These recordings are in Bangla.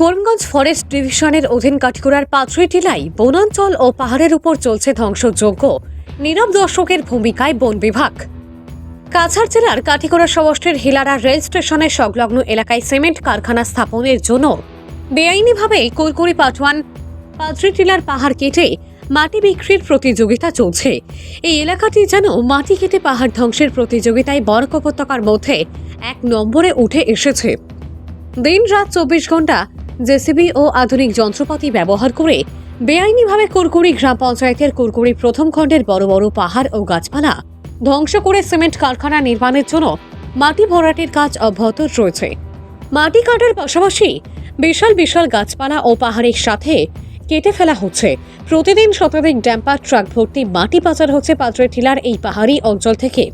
করিমগঞ্জ ফরেস্ট ডিভিশনের অধীন কাঠিগড়ার পাথরি টিলায় বনাঞ্চল ও পাহাড়ের উপর চলছে ধ্বংসযজ্ঞ। নীরব দর্শকের ভূমিকায় বন বিভাগ। কাছাড় জেলার কাঠিগড়া সমষ্টির হিলারা রেল স্টেশনের সংলগ্ন এলাকায় সিমেন্ট কারখানা স্থাপনের জন্য বেআইনিভাবে কুরকুরি পাটওয়ান পাথরি টিলার পাহাড় কেটে মাটি বিক্রির প্রতিযোগিতা চলছে। এই এলাকাটি যেন মাটি কেটে পাহাড় ধ্বংসের প্রতিযোগিতায় বরক উপত্যকার মধ্যে এক নম্বরে উঠে এসেছে। দিন রাত চব্বিশ ঘণ্টা জেসিবি ও আধুনিক যন্ত্রপাতি ব্যবহার করে বেআইনিভাবে কুরকুড়ি গ্রাম পঞ্চায়েতের কুরকুড়ি প্রথম খণ্ডের বড় বড় পাহাড় ও গাছপালা ধ্বংস করে সিমেন্ট কারখানা নির্মাণের জন্য মাটি ভরাটের কাজ অব্যাহত রয়েছে। মাটি কাটার পাশাপাশি বিশাল বিশাল গাছপালা ও পাহাড়ের সাথে কেটে ফেলা হচ্ছে। প্রতিদিন শতাধিক ড্যাম্পার, ট্রাক ভর্তি, মাটি পাচার হচ্ছে পাত্রে টিলার এই পাহাড়ি অঞ্চল থেকে।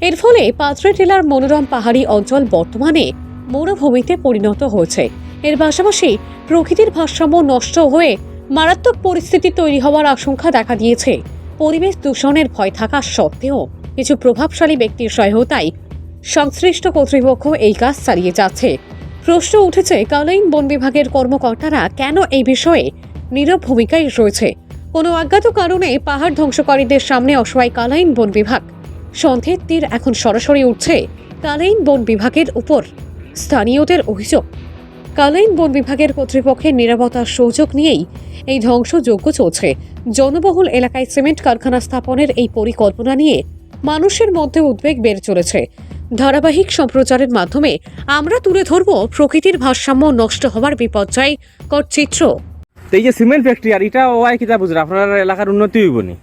এর ফলে পাত্রে টিলার মনোরম পাহাড়ি অঞ্চল বর্তমানে মরুভূমিতে পরিণত হয়েছে। এর পাশাপাশি প্রকৃতির ভারসাম্য নষ্ট হয়ে মারাত্মক পরিস্থিতি তৈরি হওয়ার আশঙ্কা দেখা দিয়েছে। পরিবেশ দূষণের ভয় থাকা সত্ত্বেও কিছু প্রভাবশালী ব্যক্তির সহায়তায় সংশ্লিষ্ট কর্তৃপক্ষ এই কাজ চালিয়ে যাচ্ছে। প্রশ্ন উঠেছে কালাইন বন বিভাগের কর্মকর্তারা কেন এই বিষয়ে নীরব ভূমিকায় রয়েছে? কোনো অজ্ঞাত কারণে পাহাড় ধ্বংসকারীদের সামনে অসহায় কালাইন বন বিভাগ। সন্ধ্যের তীর এখন সরাসরি উঠছে কালাইন বন বিভাগের উপর। স্থানীয়দের অভিযোগ কালাইন বন বিভাগের কর্তৃপক্ষের নিরাপত্তার সুযোগ নিয়েই এই ধ্বংসযজ্ঞ চলছে। জনবহুল এলাকায় সিমেন্ট কারখানা স্থাপনের এই পরিকল্পনা নিয়ে মানুষের মধ্যে উদ্বেগ বেড়ে চলেছে। ধারাবাহিক সম্প্রচারের মাধ্যমে আমরা তুলে ধরব প্রকৃতির ভারসাম্য নষ্ট হওয়ার বিপর্যয়কর চিত্র। এই যে সিমেন্ট ফ্যাক্টরি আর এটা ওয়াই কিতা বুঝরা আপনার এলাকার উন্নতি হইব নি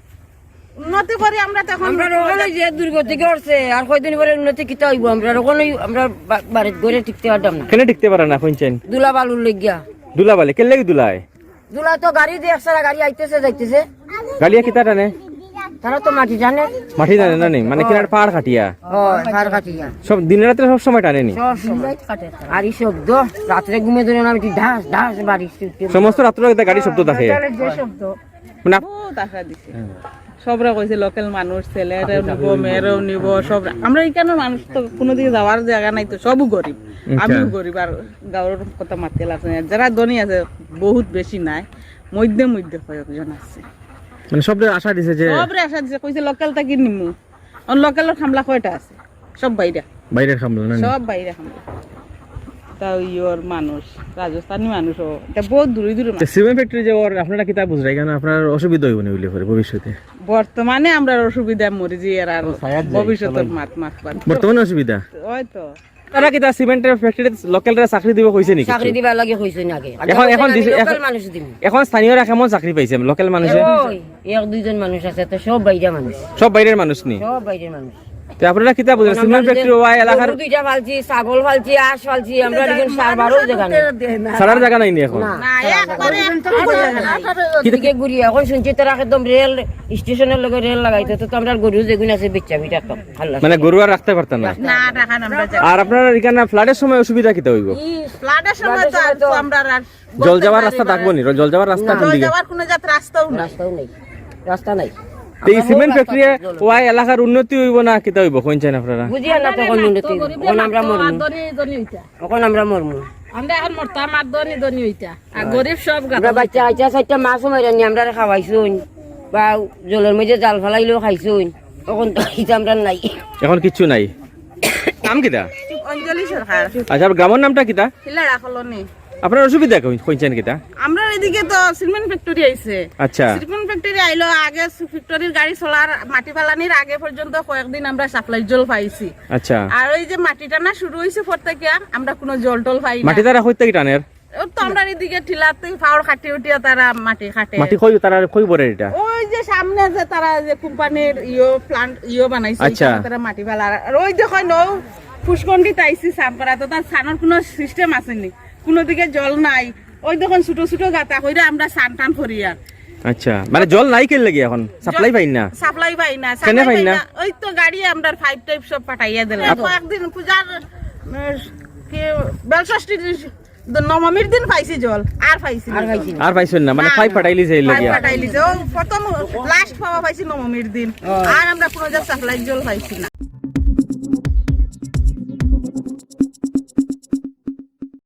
উন্নতি করি আমরা তখন। আমরা যে দুর্গতি করছে আর কয়দিন পরে উন্নতি কিতা হইব? আমরা ওখানে আমরা বা- বাড়িতে গড়ে টিকতে পারতাম না। কেন টিকতে পারে না শুনছেন? দুলা বালুর লেগিয়া। দুলা বলে কেন লাগি দুলায়? দুলা তো গাড়ি দিয়ে একসারা গাড়ি আইতেছে যাইতেছে। গালিয়া কিতা টানে তারা তো মাটি জানে মাটি জানে না নি? মানে কিনার পাহাড় কাটিয়া হয় কাটিয়া সব দিনে রাত্রে সব সময় টানে নি? সব সময়। আর এই শব্দ রাত্রে ঘুমে ধরে না আমি ঢাস ঢাস বাড়ি। সমস্ত রাত্র গাড়ি শব্দ থাকে। যে শব্দ মানে সবরা কইছে লোকাল মানুষ ছেলেরাও নিব মেয়েরাও নিব সব আমরা এখানে মানুষ তো কোনো দিকে যাওয়ার জায়গা নাই তো সবও গরিব। আমিও গরিব আর গাঁৱৰ কথা মাতি লাগছে যারা ধনী আছে বহুত বেশি নাই। মধ্যে মধ্যে কয়েকজন আছে। মানে সব আশা দিছে যে সবরে আশা দিছে কইছে লোকাল তাকি নিমু। আর লোকালের খামলা কয়টা আছে? সব বাইরা। বাইরের সামলা না? সব বাইরে খামলা। তাও ইয়র মানুষ রাজস্থানী মানুষও। এটা বহুত দূরে দূরে তো সিমেন্ট ফ্যাক্টরি যে ওর আপনারা কিতা বুঝরা এখানে আপনার অসুবিধা হইব নি বলে পরে ভবিষ্যতে। বর্তমানে আমরা অসুবিধা মরি যে আর আর ভবিষ্যতের মাত মাত পাত বর্তমানে অসুবিধা? ওই তো তারা কিতা সিমেন্টের ফ্যাক্টরি লোকালরা চাকরি দিব কইছে নাকি? চাকরি দিবা লাগে হইছে না এখন- এখন দিছে- লোকাল এখন- মানুষ দিম। এখন স্থানীয়রা কেমন চাকরি পাইছে? লোকাল মানুষে? এক দুইজন মানুষ আছে তো সব বাইরে মানুষ। সব বাইরের মানুষ নি? সব বাইরের মানুষ। তো আপনারা কিতা বুঝরা সিমেন্ট ফ্যাক্টরি ওয়াই এলাকার দুইটা ফালছি ছাগল ফালছি আঁশ ফালছি আমরা সার বারো জায়গা নেই। ছাড়ার জায়গা নাই এখন? একবারে দিকে ঘুরি এখন শুনছি তারা একদম রেল স্টেশনের লগে রেল লাগাইতে তো আমরা গরু যেগুন আছে বেচা বিটা তো মানে গরু আর রাখতে পারতেন না? না রাখান আমরা আর আপনার এখানে ফ্লাডের সময় অসুবিধা কিতা হইব? ফ্লাডের সময় তো আর তো আমরা আর জল যাওয়ার রাস্তা থাকব নি জল যাওয়ার রাস্তা কোন জল যাওয়ার কোনো জাত রাস্তাও নাই। রাস্তাও নেই। রাস্তা নাই। তো এই সিমেন্ট ফ্যাক্টরি ওয়াই এলাকার উন্নতি হইব না কিতা হইব কোনছেন আপনারা? বুঝি না তখন উন্নতি এখন আমরা মরমু। এখন আমরা মরমু। আমরা এখন মরতাম আর দনি দনি হইতা। আর গরিব সব আমরা বাচ্চা আইচা চারটা মাছ মারি আনি আমরা খাওয়াইছুন বা জলের মধ্যে জাল ফেলাইলেও খাইছুন তখন তো আমরা নাই। এখন কিচ্ছু নাই। নাম কিতা অঞ্জলি সরকার। আচ্ছা গ্রামের নামটা কিতা হিলারা কলোনি। আপনার অসুবিধা কোনছেন কিতা আমরা এদিকে তো সিমেন্ট ফ্যাক্টরি আইছে। আচ্ছা। ফ্যাক্টরি আইলো আগে ফ্যাক্টরির গাড়ি চলার মাটি ফালানির আগে পর্যন্ত কয়েকদিন আমরা সাপ্লাই জল পাইছি। আচ্ছা। আর ওই যে মাটিটা না শুরু হয়েছে পর থেকে আমরা কোনো জল টল পাই না। টানের? এদিকে ফাওড় খাটি উঠিয়া তারা মাটি খাটে। মাটি কই তারা কই বরে এটা? ওই যে সামনে যে তারা যে কোম্পানির ইয়ো প্লান্ট ইয়ো বানাইছে আচ্ছা। তারা মাটি ফেলার। আর ওই দেখো নৌ ফুসকন্ডি তাইছি করা তো তার সানোর কোনো সিস্টেম আসেনি কোনো দিকে জল নাই। ওই দেখুন ছোট ছোট গাতা কইরা আমরা সান টান করি আর। আচ্ছা মানে জল নাই কেন লাগি এখন? সাপ্লাই পাই না? সাপ্লাই পাই না কেনে পাই না? ওই তো গাড়ি আমরা ফাইভ টাইপ সব পাঠাইয়া দিলাম। কয়েকদিন পূজার বেলষষ্ঠীর নবমীর দিন পাইছি জল আর পাইছি না। আর। খাইছি না। আর পাইছেন না? মানে পাইপ পাঠাইলি যাই লাগি পাঠাইলি যে প্রথম লাস্ট পাওয়া পাইছি নবমীর দিন। আর আমরা কোনো সাপ্লাই জল পাইছি না।